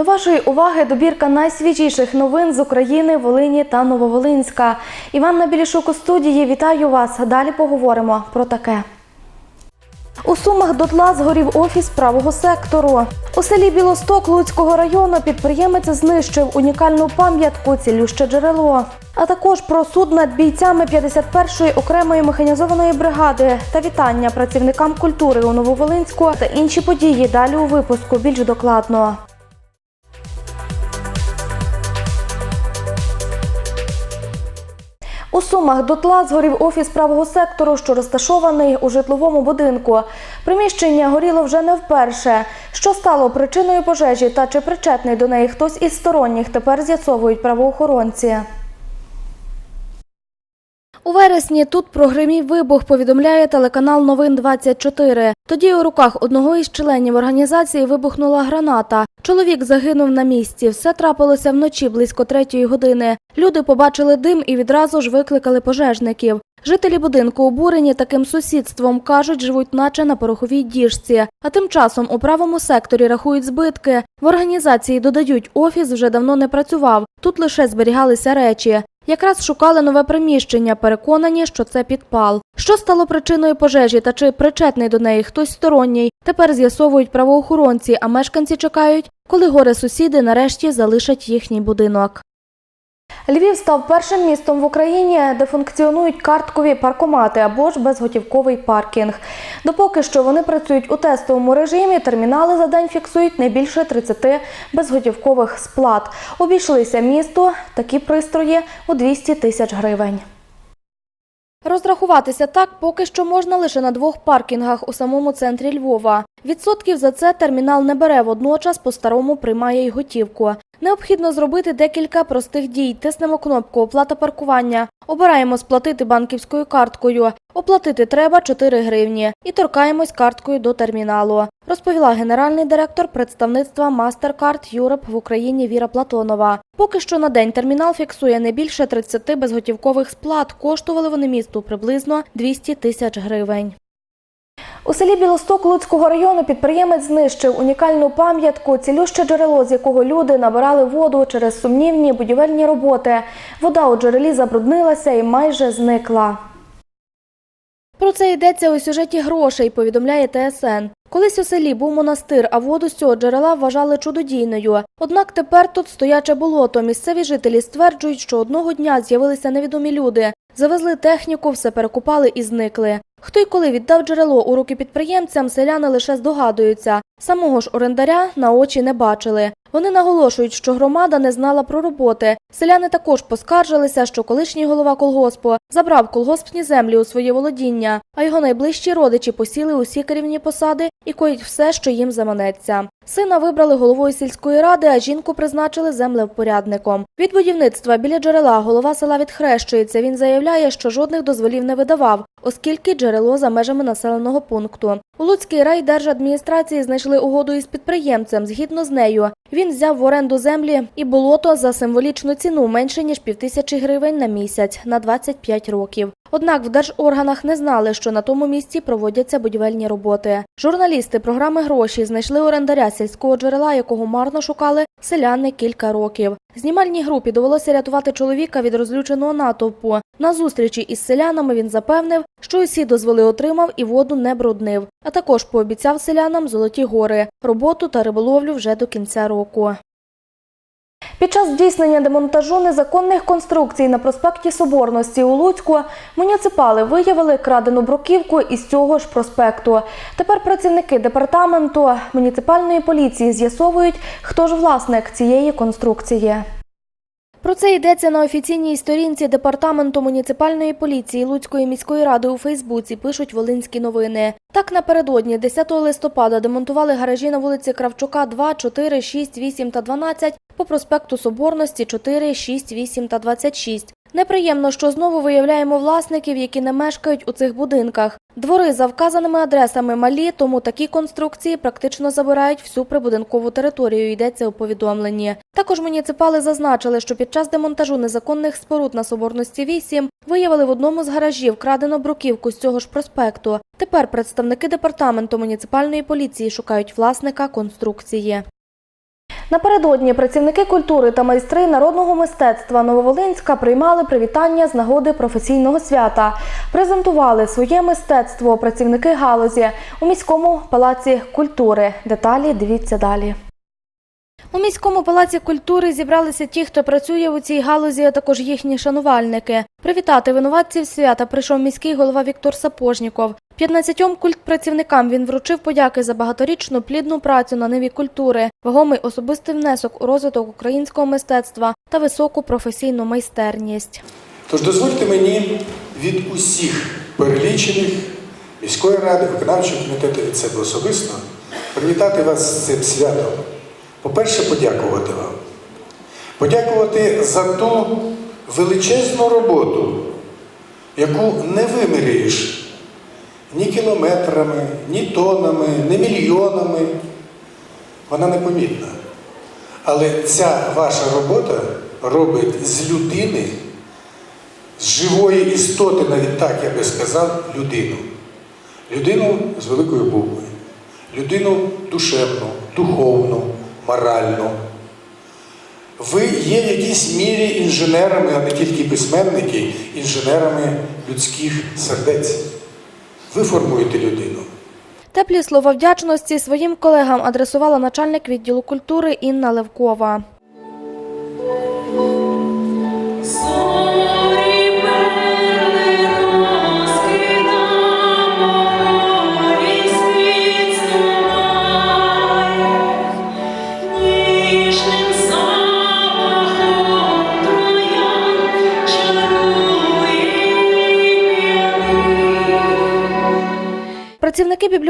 До вашої уваги добірка найсвіжіших новин з України, Волині та Нововолинська. Іванна Білішук у студії. Вітаю вас. Далі поговоримо про таке. У Сумах дотла згорів офіс правого сектору. У селі Білосток Луцького району підприємець знищив унікальну пам'ятку цілюще джерело. А також про суд над бійцями 51-ї окремої механізованої бригади та вітання працівникам культури у Нововолинську та інші події далі у випуску більш докладно. У Сумах дотла згорів офіс правого сектору, що розташований у житловому будинку. Приміщення горіло вже не вперше. Що стало причиною пожежі та чи причетний до неї хтось із сторонніх, тепер з'ясовують правоохоронці. У вересні тут прогримів вибух, повідомляє телеканал Новин 24. Тоді у руках одного із членів організації вибухнула граната. Чоловік загинув на місці. Все трапилося вночі близько третьої години. Люди побачили дим і відразу ж викликали пожежників. Жителі будинку обурені таким сусідством кажуть, живуть наче на пороховій діжці. А тим часом у правому секторі рахують збитки. В організації додають, офіс вже давно не працював. Тут лише зберігалися речі. Якраз шукали нове приміщення, переконані, що це підпал. Що стало причиною пожежі та чи причетний до неї хтось сторонній, тепер з'ясовують правоохоронці, а мешканці чекають, коли горе сусіди нарешті залишать їхній будинок. Львів став першим містом в Україні, де функціонують карткові паркомати або ж безготівковий паркінг. Допоки що вони працюють у тестовому режимі, термінали за день фіксують не більше 30 безготівкових сплат. Обійшлися місту такі пристрої у 200 тисяч гривень. Розрахуватися так поки що можна лише на двох паркінгах у самому центрі Львова. Відсотків за це термінал не бере, водночас по-старому приймає й готівку. Необхідно зробити декілька простих дій. Тиснемо кнопку Оплата паркування. Обираємо сплатити банківською карткою. Оплатити треба 4 гривні. І торкаємось карткою до терміналу. Розповіла генеральний директор представництва MasterCard Europe в Україні Віра Платонова. Поки що на день термінал фіксує не більше 30 безготівкових сплат. Коштували вони місту приблизно 200 тисяч гривень. У селі Білосток Луцького району підприємець знищив унікальну пам'ятку, цілюще джерело, з якого люди набирали воду через сумнівні будівельні роботи. Вода у джерелі забруднилася і майже зникла. Про це йдеться у сюжеті грошей, повідомляє ТСН. Колись у селі був монастир, а воду з цього джерела вважали чудодійною. Однак тепер тут стояче болото. Місцеві жителі стверджують, що одного дня з'явилися невідомі люди. Завезли техніку, все перекопали і зникли. Хто й коли віддав джерело у руки підприємцям, селяни лише здогадуються. Самого ж орендаря на очі не бачили. Вони наголошують, що громада не знала про роботи. Селяни також поскаржилися, що колишній голова колгоспу забрав колгоспні землі у своє володіння, а його найближчі родичі посіли усі керівні посади і коїть все, що їм заманеться. Сина вибрали головою сільської ради, а жінку призначили землевпорядником. Від будівництва біля джерела голова села відхрещується. Він заявляє, що жодних дозволів не видавав, оскільки джерело за межами населеного пункту. У Луцькій райдержадміністрації знайшли угоду із підприємцем. Згідно з нею, він взяв в оренду землі і болото за символічну ціну менше ніж півтисячі гривень на місяць на 25 років. Однак в держорганах не знали, що на тому місці проводяться будівельні роботи. Журналісти програми гроші знайшли орендаря сільського джерела, якого марно шукали селяни кілька років. Знімальній групі довелося рятувати чоловіка від розлюченого натовпу. На зустрічі із селянами він запевнив, що усі дозволи отримав і воду не бруднив. А також пообіцяв селянам золоті гори, роботу та риболовлю вже до кінця року. Під час здійснення демонтажу незаконних конструкцій на проспекті Соборності у Луцьку муніципали виявили крадену бруківку із цього ж проспекту. Тепер працівники департаменту муніципальної поліції з'ясовують, хто ж власник цієї конструкції. Про це йдеться на офіційній сторінці департаменту муніципальної поліції Луцької міської ради у Фейсбуці. Пишуть Волинські новини. Так напередодні, 10 листопада, демонтували гаражі на вулиці Кравчука 2, 4, 6, 8 та 12 по проспекту Соборності 4, 6, 8 та 26. Неприємно, що знову виявляємо власників, які не мешкають у цих будинках. Двори за вказаними адресами малі, тому такі конструкції практично забирають всю прибудинкову територію, йдеться у повідомленні. Також муніципали зазначили, що під час демонтажу незаконних споруд на Соборності 8 виявили в одному з гаражів крадену бруківку з цього ж проспекту. Тепер представники департаменту муніципальної поліції шукають власника конструкції. Напередодні працівники культури та майстри народного мистецтва Нововолинська приймали привітання з нагоди професійного свята. Презентували своє мистецтво працівники галузі у міському палаці культури. Деталі дивіться далі. У міському палаці культури зібралися ті, хто працює у цій галузі, а також їхні шанувальники. Привітати винуватців свята прийшов міський голова Віктор Сапожніков. 15 культпрацівникам він вручив подяки за багаторічну плідну працю на ниві культури, вагомий особистий внесок у розвиток українського мистецтва та високу професійну майстерність. Тож дозвольте мені від усіх перелічених міської ради, виконавчого комітету від себе особисто привітати вас з цим святом. По-перше, подякувати вам. Подякувати за ту величезну роботу, яку не виміряєш ні кілометрами, ні тонами, ні мільйонами. Вона непомітна. Але ця ваша робота робить з людини з живої істоти, навіть так я би сказав, людину. Людину з великою буквою, людину душевну, духовну, моральну. Ви є в якійсь мірі інженерами, а не тільки письменники, інженерами людських сердець. Ви формуєте людину. Теплі слова вдячності своїм колегам адресувала начальник відділу культури Інна Левкова.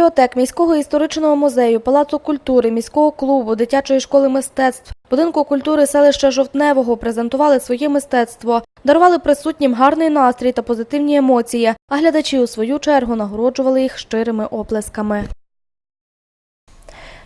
Бібліотек міського історичного музею, палацу культури, міського клубу, дитячої школи мистецтв, будинку культури селища Жовтневого презентували своє мистецтво, дарували присутнім гарний настрій та позитивні емоції, а глядачі у свою чергу нагороджували їх щирими оплесками.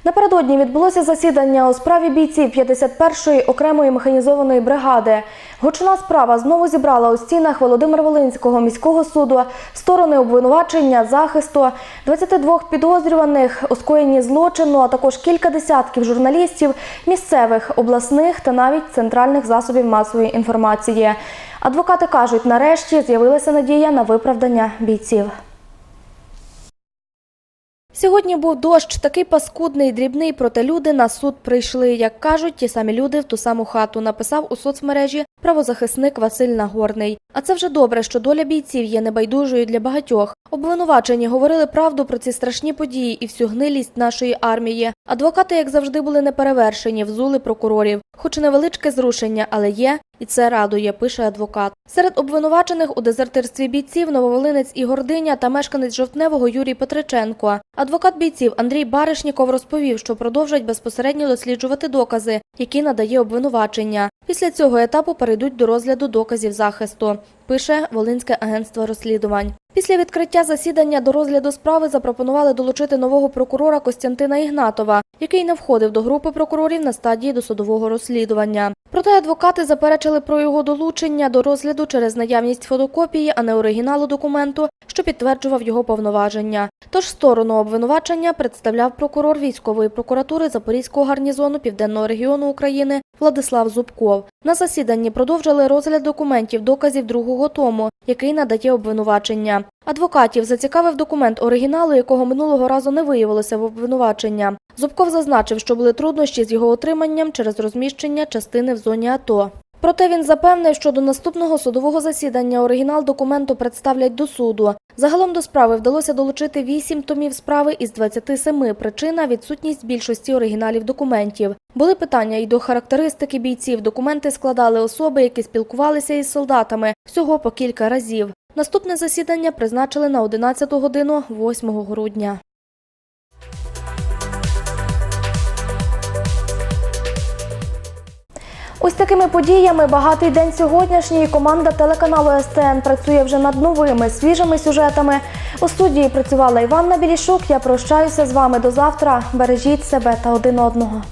Напередодні відбулося засідання у справі бійців 51-ї окремої механізованої бригади. Гучна справа знову зібрала у стінах Володимир-Волинського міського суду сторони обвинувачення, захисту, 22 підозрюваних у скоєнні злочину, а також кілька десятків журналістів місцевих, обласних та навіть центральних засобів масової інформації. Адвокати кажуть, нарешті з'явилася надія на виправдання бійців. Сьогодні був дощ, такий паскудний, дрібний, проте люди на суд прийшли. Як кажуть, ті самі люди в ту саму хату написав у соцмережі правозахисник Василь Нагорний. А це вже добре, що доля бійців є небайдужою для багатьох. Обвинувачені говорили правду про ці страшні події і всю гнилість нашої армії. Адвокати, як завжди, були неперевершені, взули прокурорів. Хоч невеличке зрушення, але є, і це радує, пише адвокат. Серед обвинувачених у дезертирстві бійців нововолинець і гординя та мешканець жовтневого Юрій Петриченко. Адвокат бійців Андрій Баришніков розповів, що продовжать безпосередньо досліджувати докази, які надає обвинувачення. Після цього етапу перейдуть до розгляду доказів захисту. Пише Волинське агентство розслідувань. Після відкриття засідання до розгляду справи запропонували долучити нового прокурора Костянтина Ігнатова, який не входив до групи прокурорів на стадії досудового розслідування. Проте адвокати заперечили про його долучення до розгляду через наявність фотокопії, а не оригіналу документу, що підтверджував його повноваження. Тож сторону обвинувачення представляв прокурор військової прокуратури Запорізького гарнізону Південного регіону України Владислав Зубков. На засіданні продовжили розгляд документів доказів другого тому, який надає обвинувачення. Адвокатів зацікавив документ оригіналу, якого минулого разу не виявилося в обвинувачення. Зубков зазначив, що були труднощі з його отриманням через розміщення частини в зоні АТО. Проте він запевнив, що до наступного судового засідання оригінал документу представлять до суду. Загалом до справи вдалося долучити 8 томів справи із 27. Причина – відсутність більшості оригіналів документів. Були питання і до характеристики бійців. Документи складали особи, які спілкувалися із солдатами, всього по кілька разів. Наступне засідання призначили на 11 годину 8 грудня. Ось такими подіями багатий день сьогоднішній. Команда телеканалу СТН працює вже над новими свіжими сюжетами. У студії працювала Іванна Білішук. Я прощаюся з вами до завтра. Бережіть себе та один одного.